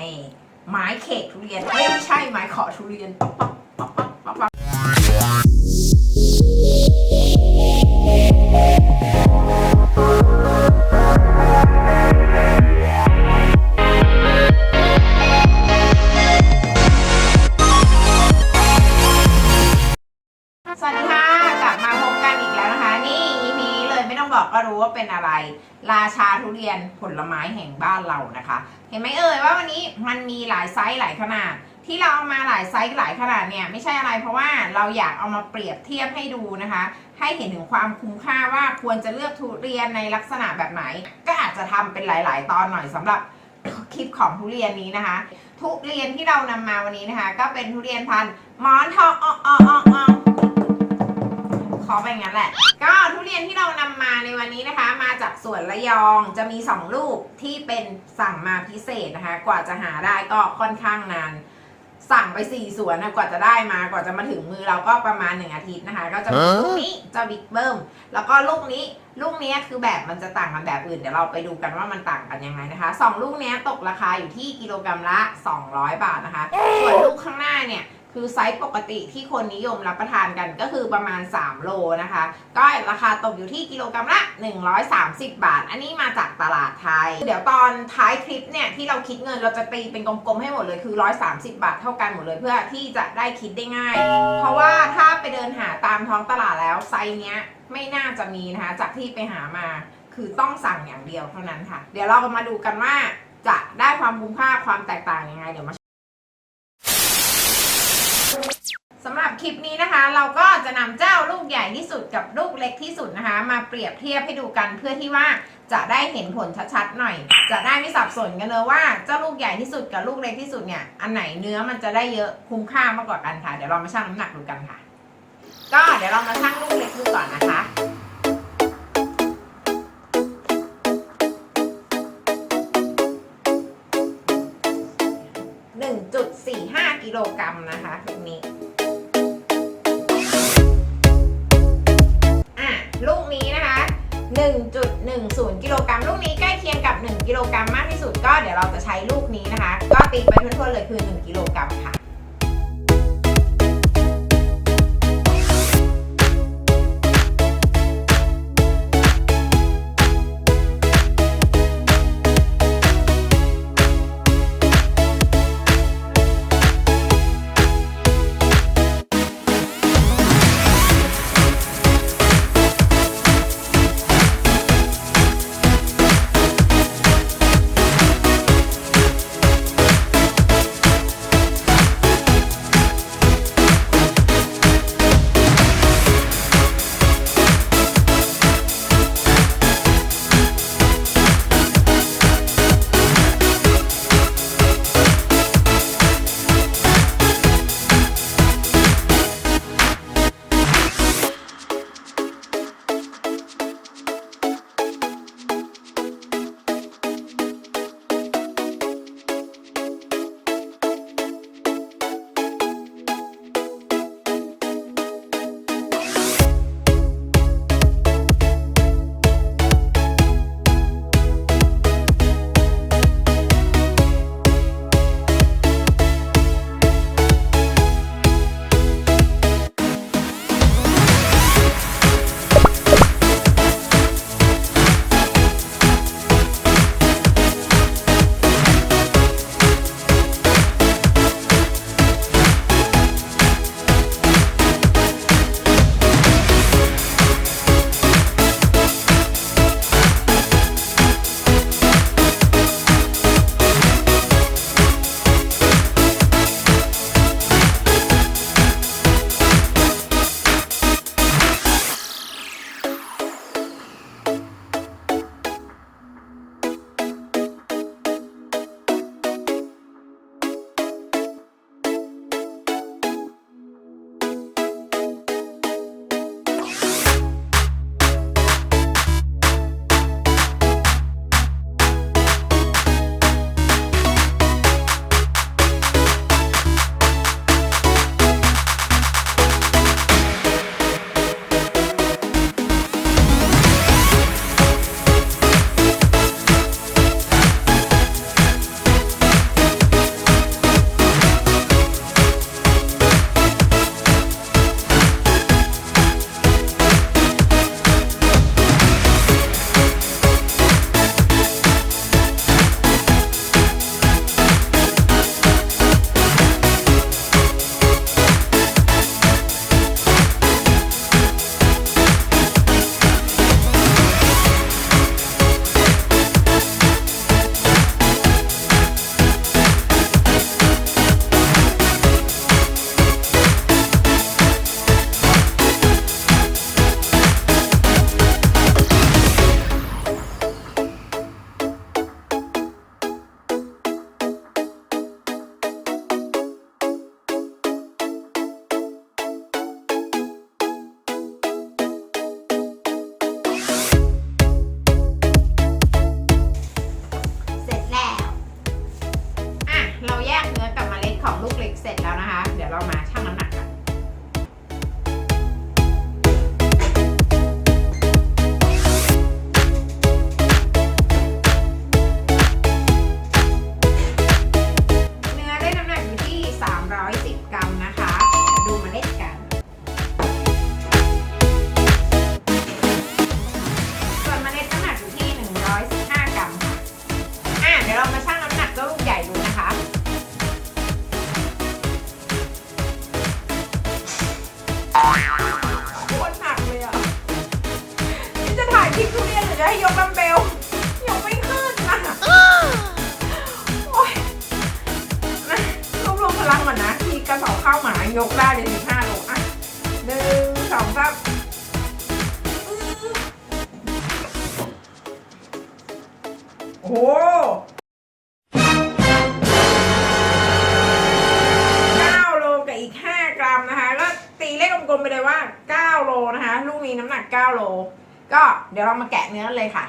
นี่ไม้เขกทุเรียนไม่ใช่ไม้ขอทุเรียนป๊อกป๊อกป๊อกป๊อกป๊อปสวัสดีค่ะกลับมาพบกันอีกแล้วนะคะ นี่ EP นี้เลยไม่ต้องบอกก็รู้ว่าเป็นอะไร ชาทุเรียนผลไม้แห่งบ้านเรานะคะ เห็นไหมเอ่ยว่าวันนี้มันมีหลายไซส์หลายขนาด ที่เราเอามาหลายไซส์หลายขนาดเนี่ยไม่ใช่อะไรเพราะว่าเราอยากเอามาเปรียบเทียบให้ดูนะคะ ให้เห็นถึงความคุ้มค่าว่าควรจะเลือกทุเรียนในลักษณะแบบไหน ก็อาจจะทำเป็นหลาย ๆ ตอนหน่อยสำหรับคลิปของทุเรียนนี้นะคะ ทุเรียนที่เรานำมาวันนี้นะคะ ก็เป็นทุเรียนพันธุ์หมอนทองออออออ ขอไปงั้นแหละ ก็ทุเรียนที่เรานำมาในวันนี้นะคะ มาจากสวนระยองจะมี 2 ลูกที่เป็นสั่งมาพิเศษนะคะ กว่าจะหาได้ก็ค่อนข้างนาน สั่งไปสี่สวนนะกว่าจะได้มากว่าจะมาถึงมือเราก็ประมาณหนึ่งอาทิตย์นะคะ ก็จะมีลูกนี้เจะบิ๊กเบิ้มแล้วก็ลูกนี้ ลูกนี้คือแบบมันจะต่างกันแบบอื่นเดี๋ยวเราไปดูกันว่ามันต่างกันยังไงนะคะสองลูกเนี้ยตกราคาอยู่ที่กิโลกรัมละ 200 บาทนะคะส่วนลูกข้างหน้าเนี่ย คือไซส์ปกติที่คนนิยมรับประทานกันก็คือประมาณ 3 โลนะคะ ก็ราคาตกอยู่ที่กิโลกรัมละ 130 บาท อันนี้มาจากตลาดไทย เดี๋ยวตอนท้ายคลิปเนี่ยที่เราคิดเงินเราจะตีเป็นกลมๆให้หมดเลยคือ 130 บาทเท่ากันหมดเลยเพื่อที่จะได้คิดได้ง่าย เพราะว่าถ้าไปเดินหาตามท้องตลาดแล้วไซส์เนี้ยไม่น่าจะมีนะคะจากที่ไปหามาคือต้องสั่งอย่างเดียวเท่านั้นค่ะ เดี๋ยวเรามาดูกันว่าจะได้ความคุ้มค่าความแตกต่างยังไงเดี๋ยวมา สำหรับคลิปนี้นะคะ เราก็จะนำเจ้าลูกใหญ่ที่สุดกับลูกเล็กที่สุดนะคะ มาเปรียบเทียบให้ดูกันเพื่อที่ว่าจะได้เห็นผลชัดๆหน่อย จะได้ไม่สับสนกันเลยว่าเจ้าลูกใหญ่ที่สุดกับลูกเล็กที่สุดเนี่ยอันไหนเนื้อมันจะได้เยอะคุ้มค่ามากกว่ากันค่ะ เดี๋ยวเรามาชั่งน้ำหนักดูกันค่ะ ก็เดี๋ยวเรามาชั่งลูกเล็กดูก่อนนะคะ1.45กิโลกรัมนะคะลูกนี้ ลูกนี้นะคะ 1.10 กิโลกรัมลูกนี้ใกล้เคียงกับ 1 กิโลกรัมมากที่สุดก็เดี๋ยวเราจะใช้ลูกนี้นะคะ ก็ตีไปทั่วๆเลยคือ 1 กิโลกรัมค่ะ กระสอบข้าวหมายกได้เลยสิบห้าโลอะหนึ่งสองสามอื้อโอ้โห9โลกับอีก5กรัมนะคะก็ตีเลขกลมๆไปเลยว่า9โลนะคะ ลูกมีน้ำหนัก9โล ก็เดี๋ยวเรามาแกะเนื้อเลยค่ะ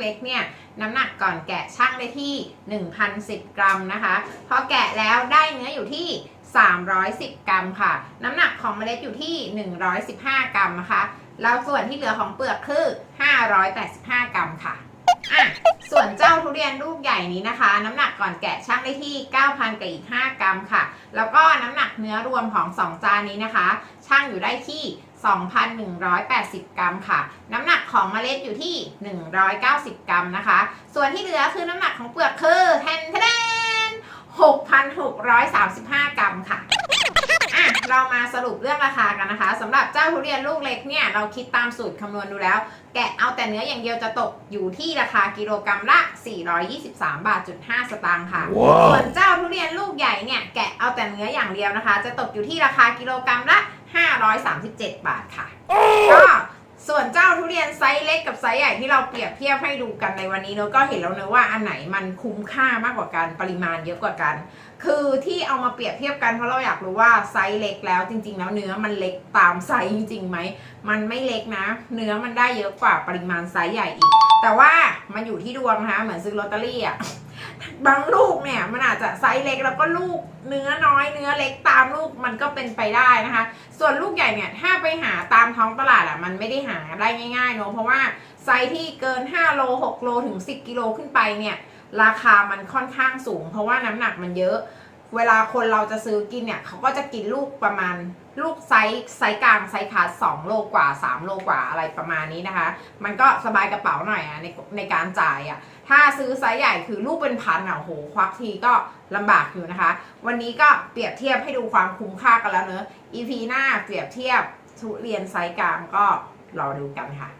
เล็กเนี่ยน้ำหนักก่อนแกะช่างได้ที่ 1,010 กรัมนะคะพอแกะแล้วได้เนื้ออยู่ที่ 310 กรัมค่ะ น้ำหนักของเมล็ดอยู่ที่ 115 กรัมนะคะแล้วส่วนที่เหลือของเปลือกคือ 585 กรัมค่ะอะ ส่วนเจ้าทุเรียนลูกใหญ่นี้นะคะ น้ำหนักก่อนแกะช่างได้ที่ 9,000กับอีก 5 กรัมค่ะ แล้วก็น้ำหนักเนื้อรวมของ 2 จานนี้นะคะ ช่างอยู่ได้ที่ 2,180 กรัมค่ะ น้ำหนักของเมล็ดอยู่ที่ 190 กรัมนะคะ ส่วนที่เหลือคือน้ำหนักของเปลือกคือแทนแทน6,635 กรัมค่ะอะ เรามาสรุปเรื่องราคากันนะคะสำหรับเจ้าทุเรียนลูกเล็กเนี่ย เราคิดตามสูตรคำนวณดูแล้ว แกะเอาแต่เนื้ออย่างเดียวจะตกอยู่ที่ราคากิโลกรัมละ 423 บาทจุด5สตางค์ค่ะส่วนเจ้าทุเรียนลูกใหญ่เนี่ย แกะเอาแต่เนื้ออย่างเดียวนะคะ จะตกอยู่ที่ราคากิโลกรัมละ 537 บาทค่ะก็ส่วนเจ้าทุเรียนไซส์เล็กกับไซส์ใหญ่ที่เราเปรียบเทียบให้ดูกันในวันนี้เนอะก็เห็นแล้วเนอะว่าอันไหนมันคุ้มค่ามากกว่ากันปริมาณเยอะกว่ากัน คือที่เอามาเปรียบเทียบกันเพราะเราอยากรู้ว่าไซส์เล็กแล้วจริง ๆ แล้วเนื้อมันเล็กตามไซส์จริงๆไหมมันไม่เล็กนะ เนื้อมันได้เยอะกว่าปริมาณไซส์ใหญ่อีก แต่ว่ามันอยู่ที่ดวงนะคะเหมือนซื้อลอตเตอรี่อะ บางลูกเนี่ยมันอาจจะไซส์เล็กแล้วก็ลูกเนื้อน้อยเนื้อเล็กตามลูกมันก็เป็นไปได้นะคะ ส่วนลูกใหญ่เนี่ยถ้าไปหาตามท้องตลาดอะมันไม่ได้หาได้ง่ายๆเนอะเพราะว่าไซส์ที่เกิน 5 โล 6 โลถึง 10 กิโลขึ้นไปเนี่ยราคามันค่อนข้างสูง เพราะว่าน้ำหนักมันเยอะ เวลาคนเราจะซื้อกินเนี่ยเขาก็จะกินลูกประมาณ ลูกไซส์ไซส์กลางไซส์ขาด2โลกว่า 3 โลกว่าอะไรประมาณนี้นะคะ มันก็สบายกระเป๋าหน่อยอะในในการจ่ายอะถ้าซื้อไซส์ใหญ่คือลูกเป็นพันอะโอ้โหควักทีก็ลำบากอยู่นะคะ วันนี้ก็เปรียบเทียบให้ดูความคุ้มค่ากันแล้วเนอะ EP หน้าเปรียบเทียบทุเรียนไซส์กลางก็รอดูกันค่ะ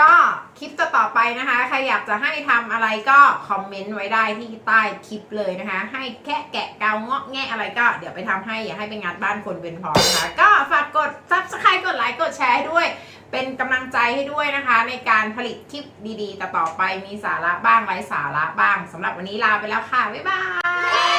ก็คลิปต่อๆไปนะคะ ใครอยากจะให้ทำอะไรก็คอมเมนต์ไว้ได้ที่ใต้คลิปเลยนะคะ ให้แค่แกะเกาเงาะแงะอะไรก็เดี๋ยวไปทำให้อย่าให้ไปงัดบ้านคนเป็นพอนะคะ ก็ฝากกด subscribe กดไลค์กดแชร์ให้ด้วยเป็นกำลังใจให้ด้วยนะคะ ในการผลิตคลิปดีๆ ต่อๆไปมีสาระบ้างไร้สาระบ้างสำหรับวันนี้ลาไปแล้วค่ะ บ๊ายบาย